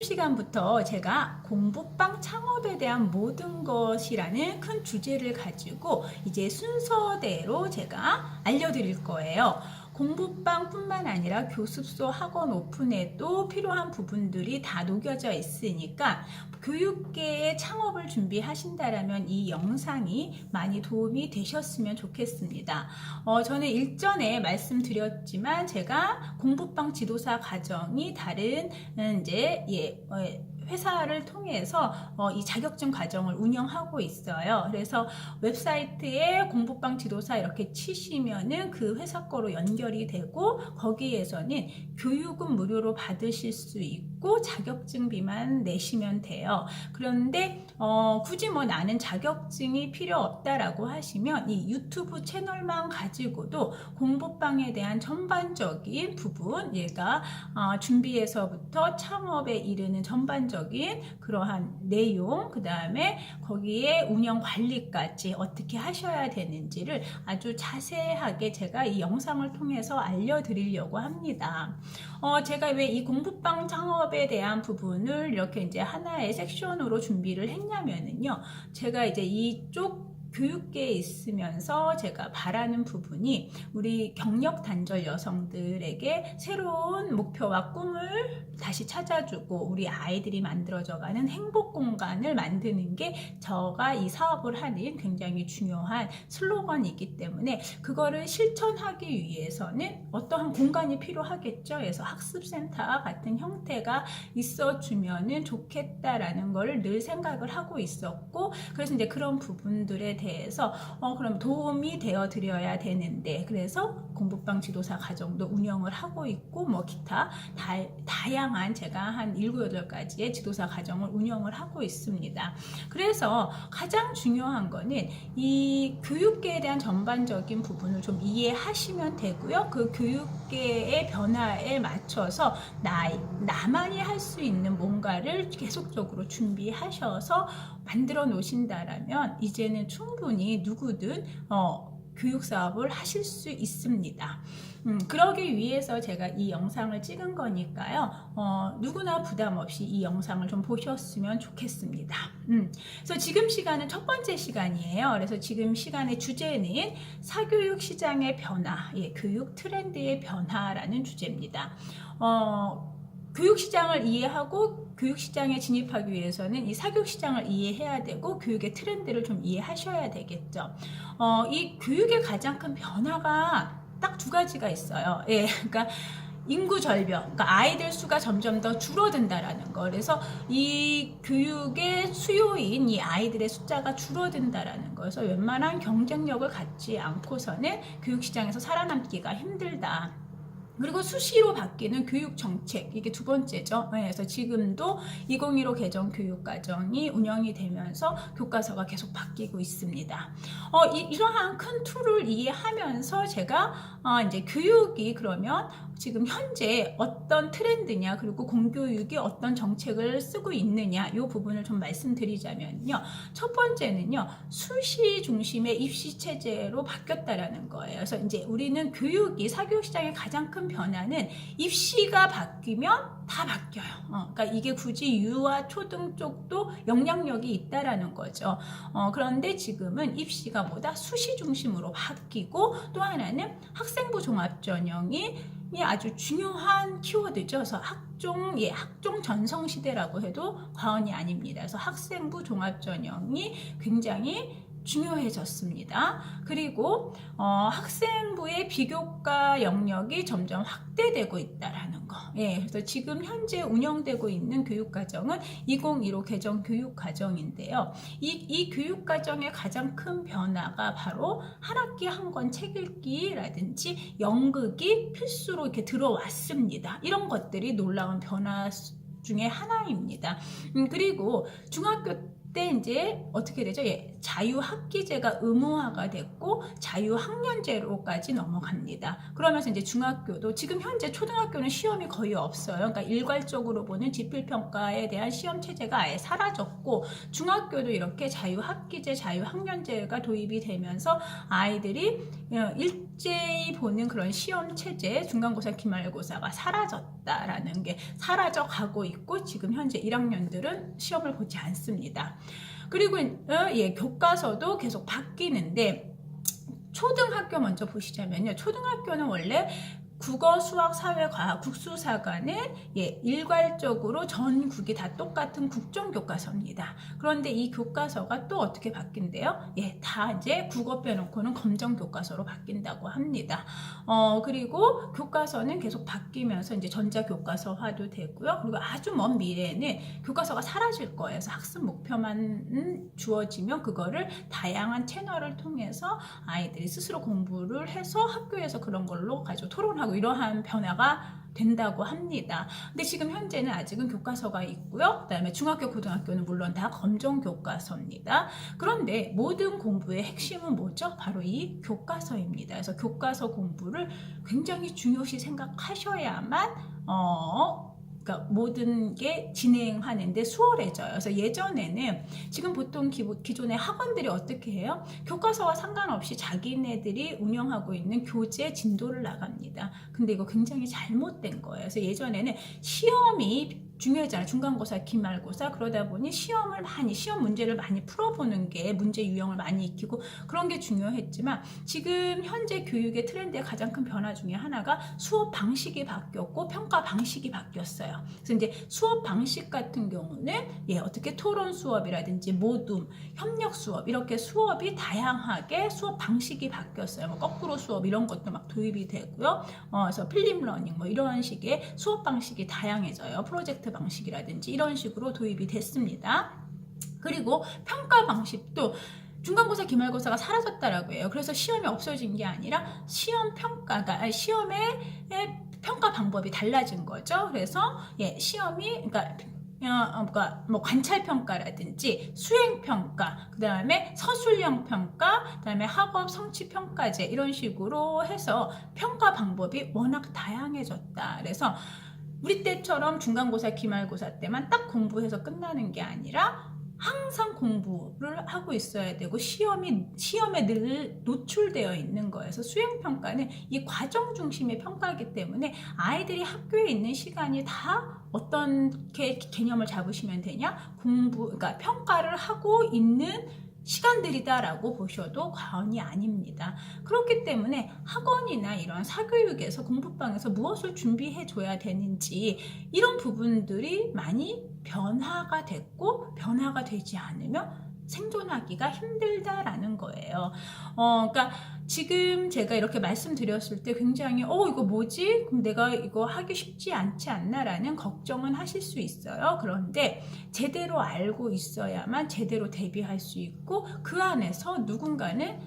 시간부터 제가 공부방 창업에 대한 모든 것이라는 큰 주제를 가지고 이제 순서대로 제가 알려드릴 거예요. 공부방뿐만 아니라 교습소 학원 오픈에도 필요한 부분들이 다 녹여져 있으니까 교육계의 창업을 준비하신다라면 이 영상이 많이 도움이 되셨으면 좋겠습니다. 어, 저는 일전에 말씀드렸지만 제가 공부방 지도사 과정이 다른 음, 이제 예, 어, 회사를 통해서 어, 이 자격증 과정을 운영하고 있어요. 그래서 웹사이트에 공부방 지도사 이렇게 치시면은 그 회사 거로 연결이 되고 거기에서는 교육은 무료로 받으실 수 있고 자격증비만 내시면 돼요. 그런데 어, 굳이 뭐 나는 자격증이 필요 없다라고 하시면 이 유튜브 채널만 가지고도 공부방에 대한 전반적인 부분 얘가 어, 준비에서부터 창업에 이르는 전반적인 그러한 내용 그 다음에 거기에 운영 관리까지 어떻게 하셔야 되는지를 아주 자세하게 제가 이 영상을 통해서 알려드리려고 합니다. 어, 제가 왜 이 공부방 창업 에 대한 부분을 이렇게 이제 하나의 섹션으로 준비를 했냐면은요. 제가 이제 이쪽 교육계에 있으면서 제가 바라는 부분이 우리 경력 단절 여성들에게 새로운 목표와 꿈을 다시 찾아주고 우리 아이들이 만들어져가는 행복 공간을 만드는 게 저가 이 사업을 하는 굉장히 중요한 슬로건이기 때문에 그거를 실천하기 위해서는 어떠한 공간이 필요하겠죠. 그래서 학습센터 같은 형태가 있어주면은 좋겠다라는 걸늘 생각을 하고 있었고 그래서 이제 그런 부분들에 대해 서 어 그럼 도움이 되어 드려야 되는데 그래서 공부방 지도사 과정도 운영을 하고 있고 뭐 기타 다, 다양한 제가 한 7, 8가지의 지도사 과정을 운영을 하고 있습니다. 그래서 가장 중요한 거는 이 교육계에 대한 전반적인 부분을 좀 이해하시면 되고요. 그 교육계의 변화에 맞춰서 나, 나만이 할 수 있는 뭔가를 계속적으로 준비하셔서 만들어 놓으신다라면 이제는 충분히 누구든 어, 교육 사업을 하실 수 있습니다. 음, 그러기 위해서 제가 이 영상을 찍은 거니까요. 어, 누구나 부담 없이 이 영상을 좀 보셨으면 좋겠습니다. 음, 그래서 지금 시간은 첫 번째 시간이에요. 그래서 지금 시간의 주제는 사교육 시장의 변화, 예, 교육 트렌드의 변화라는 주제입니다. 어, 교육시장을 이해하고 교육시장에 진입하기 위해서는 이 사교육시장을 이해해야 되고 교육의 트렌드를 좀 이해하셔야 되겠죠. 어, 이 교육의 가장 큰 변화가 딱 두 가지가 있어요. 예, 그러니까 인구 절벽, 그러니까 아이들 수가 점점 더 줄어든다라는 거. 그래서 이 교육의 수요인 이 아이들의 숫자가 줄어든다라는 거. 그래서 웬만한 경쟁력을 갖지 않고서는 교육 시장에서 살아남기가 힘들다. 그리고 수시로 바뀌는 교육 정책 이게 두 번째죠. 네, 그래서 지금도 2015 개정 교육 과정이 운영이 되면서 교과서가 계속 바뀌고 있습니다. 어, 이, 러한큰 툴을 이해하면서 제가 어, 이제 교육이 그러면 지금 현재 어떤 트렌드냐 그리고 공교육이 어떤 정책을 쓰고 있느냐 이 부분을 좀 말씀드리자면요. 첫 번째는요. 수시 중심의 입시 체제로 바뀌었다라는 거예요. 그래서 이제 우리는 교육이 사교육 시장의 가장 큰 변화는 입시가 바뀌면 다 바뀌어요. 어, 그러니까 이게 굳이 유아 초등 쪽도 영향력이 있다라는 거죠. 어, 그런데 지금은 입시가 뭐다 수시 중심으로 바뀌고 또 하나는 학생부 종합 전형 이 아주 중요한 키워드죠. 그래서 학종, 예, 학종 전성 시대라고 해도 과언이 아닙니다. 그래서 학생부 종합 전형이 굉장히 중요해졌습니다. 그리고 어, 학생부의 비교과 영역이 점점 확대되고 있다라는 거. 예, 그래서 지금 현재 운영되고 있는 교육과정은 2015 개정 교육과정인데요. 이, 이 교육과정의 가장 큰 변화가 바로 한 학기 한 권 책 읽기라든지 연극이 필수로 이렇게 들어왔습니다. 이런 것들이 놀라운 변화 중에 하나입니다. 음, 그리고 중학교 이때 이제 어떻게 되죠? 예, 자유학기제가 의무화가 됐고 자유학년제로까지 넘어갑니다. 그러면서 이제 중학교도 지금 현재 초등학교는 시험이 거의 없어요. 그러니까 일괄적으로 보는 지필평가에 대한 시험 체제가 아예 사라졌고 중학교도 이렇게 자유학기제, 자유학년제가 도입이 되면서 아이들이 어, 일제히 보는 그런 시험 체제, 중간고사, 기말고사가 사라졌다라는 게 사라져 가고 있고 지금 현재 1학년들은 시험을 보지 않습니다. 그리고 어, 예, 교과서도 계속 바뀌는데 초등학교 먼저 보시자면요. 초등학교는 원래 국어, 수학, 사회, 과학, 국수사과는 예, 일괄적으로 전국이 다 똑같은 국정교과서입니다. 그런데 이 교과서가 또 어떻게 바뀐대요? 예, 다 이제 국어 빼놓고는 검정교과서로 바뀐다고 합니다. 어, 그리고 교과서는 계속 바뀌면서 이제 전자교과서화도 되고요. 그리고 아주 먼 미래에는 교과서가 사라질 거예요. 그래서 학습 목표만 주어지면 그거를 다양한 채널을 통해서 아이들이 스스로 공부를 해서 학교에서 그런 걸로 가지고 토론하고 이러한 변화가 된다고 합니다. 근데 지금 현재는 아직은 교과서가 있고요. 그다음에 중학교, 고등학교는 물론 다 검정 교과서입니다. 그런데 모든 공부의 핵심은 뭐죠? 바로 이 교과서입니다. 그래서 교과서 공부를 굉장히 중요시 생각하셔야만 어 그러니까 모든 게 진행하는데 수월해져요. 그래서 예전에는 지금 보통 기, 기존의 학원들이 어떻게 해요? 교과서와 상관없이 자기네들이 운영하고 있는 교재 진도를 나갑니다. 근데 이거 굉장히 잘못된 거예요. 그래서 예전에는 시험이 중요했잖아요. 중간고사, 기말고사 그러다 보니 시험을 많이 시험 문제를 많이 풀어보는 게 문제 유형을 많이 익히고 그런 게 중요했지만 지금 현재 교육의 트렌드의 가장 큰 변화 중에 하나가 수업 방식이 바뀌었고 평가 방식이 바뀌었어요. 그래서 이제 수업 방식 같은 경우는 예 어떻게 토론 수업이라든지 모둠, 협력 수업 이렇게 수업이 다양하게 수업 방식이 바뀌었어요. 뭐 거꾸로 수업 이런 것도 막 도입이 되고요. 어, 그래서 필름 러닝 뭐 이런 식의 수업 방식이 다양해져요. 프로젝트 방식이라든지 이런 식으로 도입이 됐습니다. 그리고 평가 방식도 중간고사, 기말고사가 사라졌다라고 해요. 그래서 시험이 없어진 게 아니라 시험 평가가 아니, 시험의 평가 방법이 달라진 거죠. 그래서 예, 시험이 그러니까 어, 그러니까 뭐 관찰 평가라든지 수행 평가, 그 다음에 서술형 평가, 그 다음에 학업 성취 평가제 이런 식으로 해서 평가 방법이 워낙 다양해졌다. 그래서 우리 때처럼 중간고사, 기말고사 때만 딱 공부해서 끝나는 게 아니라 항상 공부를 하고 있어야 되고 시험이 시험에 늘 노출되어 있는 거여서 수행 평가는 이 과정 중심의 평가이기 때문에 아이들이 학교에 있는 시간이 다 어떤 개, 개념을 잡으시면 되냐? 공부 그러니까 평가를 하고 있는 시간들이다라고 보셔도 과언이 아닙니다. 그렇기 때문에 학원이나 이런 사교육에서 공부방에서 무엇을 준비해 줘야 되는지 이런 부분들이 많이 변화가 됐고 변화가 되지 않으면 생존하기가 힘들다라는 거예요. 어, 그러니까 지금 제가 이렇게 말씀드렸을 때 굉장히 어 이거 뭐지? 그럼 내가 이거 하기 쉽지 않지 않나라는 걱정은 하실 수 있어요. 그런데 제대로 알고 있어야만 제대로 대비할 수 있고 그 안에서 누군가는 예,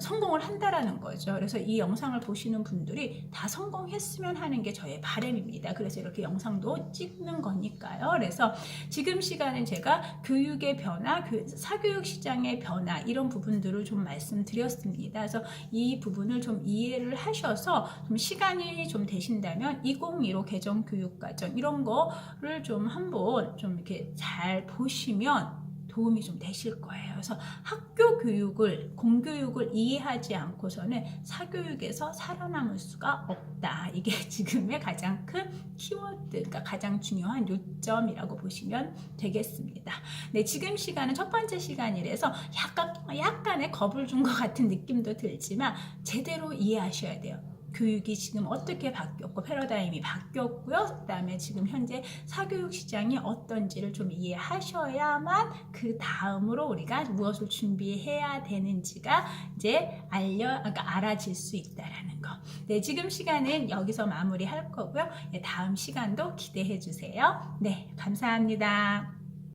성공을 한다라는 거죠. 그래서 이 영상을 보시는 분들이 다 성공했으면 하는 게 저의 바람입니다. 그래서 이렇게 영상도 찍는 거니까요. 그래서 지금 시간은 제가 교육의 변화, 사교육 시장의 변화 이런 부분들을 좀 말씀드렸습니다. 그래서 이 부분을 좀 이해를 하셔서 좀 시간이 좀 되신다면 2015 개정 교육 과정 이런 거를 좀 한번 좀 이렇게 잘 보시면 도움이 좀 되실 거예요. 그래서 학교 교육을, 공교육을 이해하지 않고서는 사교육에서 살아남을 수가 없다. 이게 지금의 가장 큰 키워드, 그러니까 가장 중요한 요점이라고 보시면 되겠습니다. 네, 지금 시간은 첫 번째 시간이라서 약간, 약간의 겁을 준 것 같은 느낌도 들지만 제대로 이해하셔야 돼요. 교육이 지금 어떻게 바뀌었고 패러다임이 바뀌었고요. 그다음에 지금 현재 사교육 시장이 어떤지를 좀 이해하셔야만 그 다음으로 우리가 무엇을 준비해야 되는지가 이제 알려 그러니까 알아질 수 있다라는 거. 네, 지금 시간은 여기서 마무리할 거고요. 네, 다음 시간도 기대해 주세요. 네, 감사합니다.